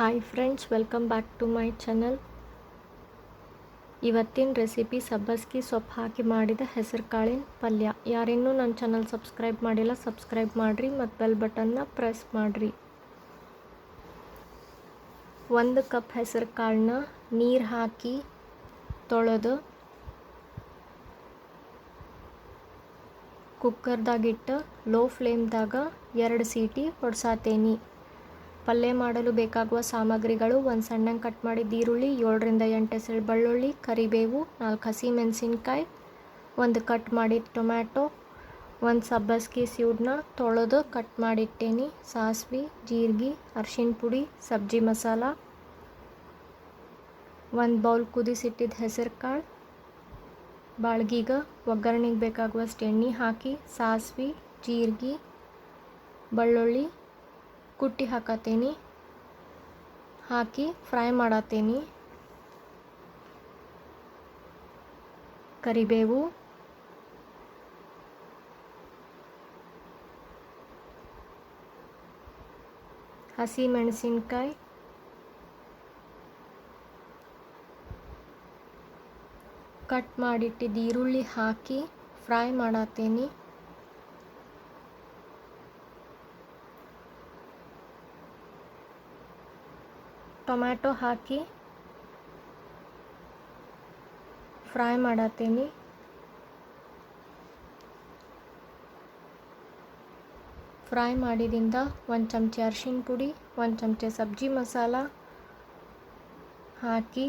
Hi friends welcome back to my channel ಇವತ್ತಿನ recipe ಸಬ್ಬಸ್ಗಿ ಸೊಪ್ಪು ಹಾಕಿ ಮಾಡಿದ ಹೆಸರು ಕಾಳಿನ ಪಲ್ಯ. ಯಾರಿನ್ನೂ ನನ್ನ ಚಾನಲ್ ಸಬ್ಸ್ಕ್ರೈಬ್ ಮಾಡಿಲ್ಲ ಸಬ್ಸ್ಕ್ರೈಬ್ ಮಾಡಿರಿ ಮತ್ತು ಬೆಲ್ ಬಟನ್ನ ಪ್ರೆಸ್ ಮಾಡಿರಿ. ಒಂದು ಕಪ್ ಹೆಸರು ಕಾಳನ್ನ ನೀರು ಹಾಕಿ ತೊಳೆದು ಕುಕ್ಕರ್ದಾಗಿಟ್ಟು ಲೋ ಫ್ಲೇಮ್ದಾಗ ಎರಡು ಸೀಟಿ ಹೊಡ್ಸಾತೇನಿ. ಪಲ್ಯ ಮಾಡಲು ಬೇಕಾಗುವ ಸಾಮಗ್ರಿಗಳು ಒಂದು ಸಣ್ಣಗೆ ಕಟ್ ಮಾಡಿದ ಈರುಳ್ಳಿ, ಏಳರಿಂದ ಎಂಟು ಹೆಸರು ಬೆಳ್ಳುಳ್ಳಿ, ಕರಿಬೇವು, ನಾಲ್ಕು ಹಸಿ ಮೆಣಸಿನ್ಕಾಯಿ, ಒಂದು ಕಟ್ ಮಾಡಿದ ಟೊಮ್ಯಾಟೊ, ಒಂದು ಸಬ್ಬಸ್ಗಿ ಸೀಡ್ನ ತೊಳೆದು ಕಟ್ ಮಾಡಿಟ್ಟೇನಿ. ಸಾಸ್ವಿ, ಜೀರಿಗೆ ಅರ್ಶಿಣ ಪುಡಿ, ಸಬ್ಜಿ ಮಸಾಲ, ಒಂದು ಬೌಲ್ ಕುದಿಸಿಟ್ಟಿದ್ದ ಹೆಸರು ಕಾಳು ಬಾಳ್ಗೀಗ, ಒಗ್ಗರಣೆಗೆ ಬೇಕಾಗುವಷ್ಟು ಎಣ್ಣೆ ಹಾಕಿ, ಸಾಸಿವೆ, ಜೀರಿಗೆ, ಬೆಳ್ಳುಳ್ಳಿ ಕುಟ್ಟಿ ಹಾಕತ್ತೀನಿ ಹಾಕಿ ಫ್ರೈ ಮಾಡತ್ತೀನಿ ಕರಿಬೇವು. ಹಸಿ ಮೆಣಸಿನ್ಕಾಯಿ ಕಟ್ ಮಾಡಿಟ್ಟಿದ್ದ ಈರುಳ್ಳಿ ಹಾಕಿ ಫ್ರೈ ಮಾಡತ್ತೇನಿ ಟೊಮ್ಯಾಟೊ ಹಾಕಿ ಫ್ರೈ ಮಾಡತ್ತೀನಿ. ಫ್ರೈ ಮಾಡಿದಿಂದ ಒಂದು ಚಮಚೆ ಅರ್ಶಿಣ ಪುಡಿ, ಒಂದು ಚಮಚ ಸಬ್ಜಿ ಮಸಾಲ ಹಾಕಿ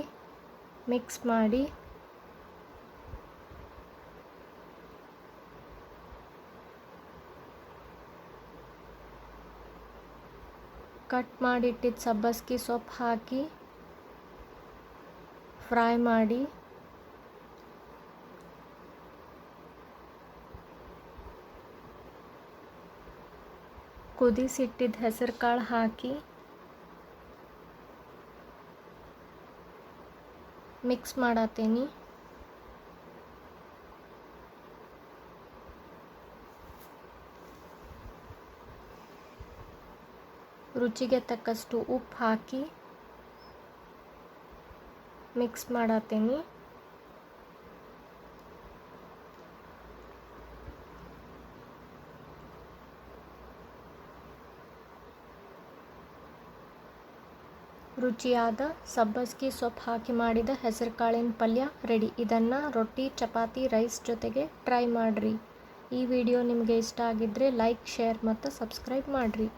ಮಿಕ್ಸ್ ಮಾಡಿ ಕಟ್ ಮಾಡಿಟ್ಟಿದ್ದ ಸಬ್ಬಸ್ಗಿ ಸೊಪ್ಪು ಹಾಕಿ ಫ್ರೈ ಮಾಡಿ ಕುದಿಸಿಟ್ಟಿದ್ದ ಹೆಸರು ಕಾಳು ಹಾಕಿ ಮಿಕ್ಸ್ ಮಾಡತ್ತೇನಿ ರುಚಿಗೆ ತಕ್ಕಷ್ಟು ಉಪ್ಪು ಹಾಕಿ ಮಿಕ್ಸ್ ಮಾಡತ್ತೀನಿ ರುಚಿಯಾದ ಸಬ್ಬಸ್ಗಿ ಸೊಪ್ಪು ಹಾಕಿ ಮಾಡಿದ ಹೆಸರು ಕಾಳಿನ ಪಲ್ಯ ರೆಡಿ. ಇದನ್ನು ರೊಟ್ಟಿ, ಚಪಾತಿ, ರೈಸ್ ಜೊತೆಗೆ ಟ್ರೈ ಮಾಡಿರಿ. ಈ ವಿಡಿಯೋ ನಿಮಗೆ ಇಷ್ಟ ಆಗಿದ್ದರೆ ಲೈಕ್, ಶೇರ್ ಮತ್ತು ಸಬ್ಸ್ಕ್ರೈಬ್ ಮಾಡಿರಿ.